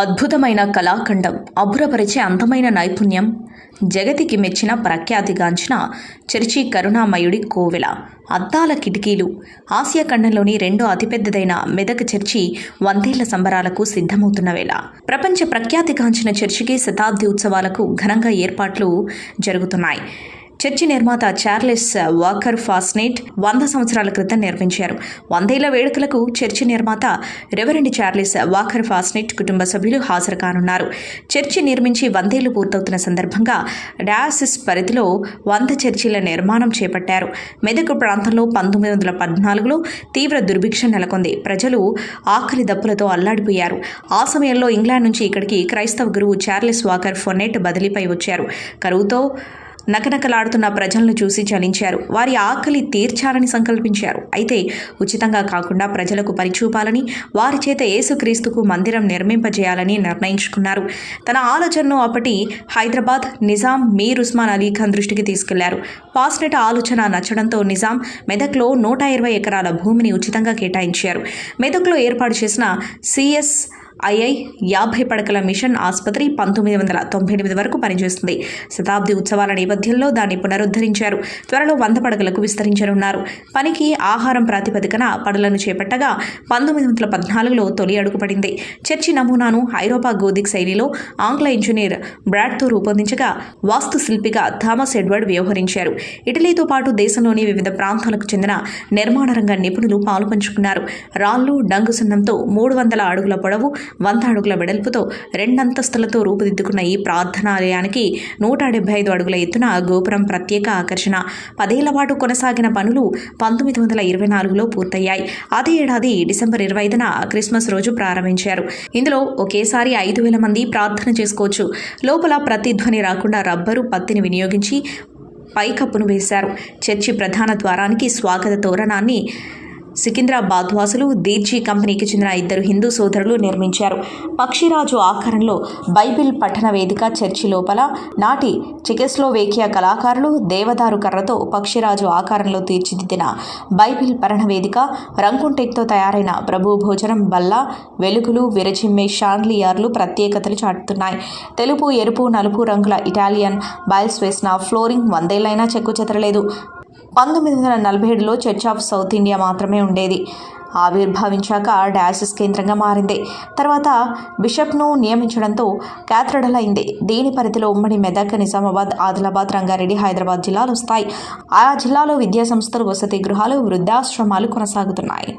అద్భుతమైన కళాఖండం అబ్బురపరిచే అందమైన నైపుణ్యం జగతికి మెచ్చిన ప్రఖ్యాతిగాంచిన చర్చి కరుణామయుడి కోవెల. అద్దాల కిటికీలు ఆసియా ఖండంలోని రెండో అతిపెద్దదైన మెదక్ చర్చి వందేళ్ళ సంబరాలకు సిద్ధమవుతున్న వేళ. ప్రపంచ ప్రఖ్యాతిగాంచిన చర్చికి శతాబ్ది ఉత్సవాలకు ఘనంగా ఏర్పాట్లు జరుగుతున్నాయి. చర్చి నిర్మాత చార్లెస్ uh, వాకర్ ఫాస్నేట్ వంద సంవత్సరాల క్రితం నిర్మించారు. వందేళ్ళ వేడుకలకు చర్చి నిర్మాత రెవరెండ్ చార్లెస్ uh, వాకర్ ఫాస్నేట్ కుటుంబ సభ్యులు హాజరు కానున్నారు. చర్చి నిర్మించి వందేళ్ళు పూర్తవుతున్న సందర్భంగా డయాసిస్ పరిధిలో వంద చర్చిల నిర్మాణం చేపట్టారు. మెదక్ ప్రాంతంలో పంతొమ్మిది వందల పద్నాలుగులో తీవ్ర దుర్భిక్ష నెలకొంది. ప్రజలు ఆకలి దప్పులతో అల్లాడిపోయారు. ఆ సమయంలో ఇంగ్లాండ్ నుంచి ఇక్కడికి క్రైస్తవ గురువు చార్లెస్ వాకర్ ఫొనెట్ బదిలీపై వచ్చారు. కరువుతో నకనకలాడుతున్న ప్రజలను చూసి చలించారు. వారి ఆకలి తీర్చాలని సంకల్పించారు. అయితే ఉచితంగా కాకుండా ప్రజలకు పరిచూపాలని వారి చేత యేసుక్రీస్తుకు మందిరం నిర్మింపజేయాలని నిర్ణయించుకున్నారు. తన ఆలోచనను అప్పటి హైదరాబాద్ నిజాం మీర్ ఉస్మాన్ అలీ ఖాన్ దృష్టికి తీసుకెళ్ళారు. పాస్నెట్ ఆలోచన నచ్చడంతో నిజాం మెదక్లో నూట ఇరవై ఎకరాల భూమిని ఉచితంగా కేటాయించారు. మెదక్లో ఏర్పాటు చేసిన సిఎస్ ఐఐ యాభై పడకల మిషన్ ఆసుపత్రి పంతొమ్మిది వందల తొంభై ఎనిమిది వరకు పనిచేస్తుంది. శతాబ్ది ఉత్సవాల నేపథ్యంలో దాన్ని పునరుద్ధరించారు. త్వరలో వంద పడకలకు విస్తరించనున్నారు. పనికి ఆహారం ప్రాతిపదికన పనులను చేపట్టగా పంతొమ్మిది వందల పద్నాలుగులో తొలి అడుగుపడింది చర్చి నమూనాను ఐరోపా గోధిక్ శైలిలో ఆంగ్ల ఇంజనీర్ బ్రాడ్తో రూపొందించగా వాస్తుశిల్పిగా థామస్ ఎడ్వర్డ్ వ్యవహరించారు. ఇటలీతో పాటు దేశంలోని వివిధ ప్రాంతాలకు చెందిన నిర్మాణ రంగ నిపుణులు పాలుపంచుకున్నారు రాళ్ళు డంగు సున్నంతో మూడు వందల అడుగుల పొడవు వంద అడుగుల వెడల్పుతో రెండంతస్తులతో రూపుదిద్దుకున్న ఈ ప్రార్థనాలయానికి నూట డెబ్బై ఐదు అడుగుల ఎత్తున గోపురం ప్రత్యేక ఆకర్షణ. పదేళ్ళ పాటు కొనసాగిన పనులు పంతొమ్మిది వందల ఇరవై నాలుగులో పూర్తయ్యాయి. అదే ఏడాది డిసెంబర్ ఇరవై ఐదున క్రిస్మస్ రోజు ప్రారంభించారు. ఇందులో ఒకేసారి ఐదు వేల మంది ప్రార్థన చేసుకోవచ్చు. లోపల ప్రతిధ్వని రాకుండా రబ్బరు పత్తిని వినియోగించి పైకప్పును వేశారు. చర్చి ప్రధాన ద్వారానికి స్వాగత తోరణాన్ని సికింద్రాబాద్ వాసులు దీర్జీ కంపెనీకి చెందిన ఇద్దరు హిందూ సోదరులు నిర్మించారు. పక్షిరాజు ఆకారంలో బైబిల్ పఠన వేదిక చర్చి లోపల నాటి చెకెస్లోవేకియా కళాకారులు దేవదారు కర్రతో పక్షిరాజు ఆకారంలో తీర్చిదిద్దిన బైబిల్ పఠన వేదిక రంగుంటెక్తో తయారైన ప్రభు భోజనం బల్ల వెలుగులు విరచిమ్మే షాండ్లియర్లు ప్రత్యేకతలు చాటుతున్నాయి. తెలుపు ఎరుపు నలుపు రంగుల ఇటాలియన్ బైల్స్ వేసిన ఫ్లోరింగ్ వందేళ్ళైనా చెక్కు చెదరలేదు. పంతొమ్మిది వందల నలభై ఏడులో చర్చ్ ఆఫ్ సౌత్ ఇండియా మాత్రమే ఉండేది. ఆవిర్భవించాక డయాసిస్ కేంద్రంగా మారింది. తర్వాత బిషప్ను నియమించడంతో క్యాథడ్రల్ అయింది దీని పరిధిలో ఉమ్మడి మెదక్ నిజామాబాద్ ఆదిలాబాద్ రంగారెడ్డి హైదరాబాద్ జిల్లాలు వస్తాయి. ఆయా జిల్లాలో విద్యాసంస్థలు వసతి గృహాలు వృద్ధాశ్రమాలు కొనసాగుతున్నాయి.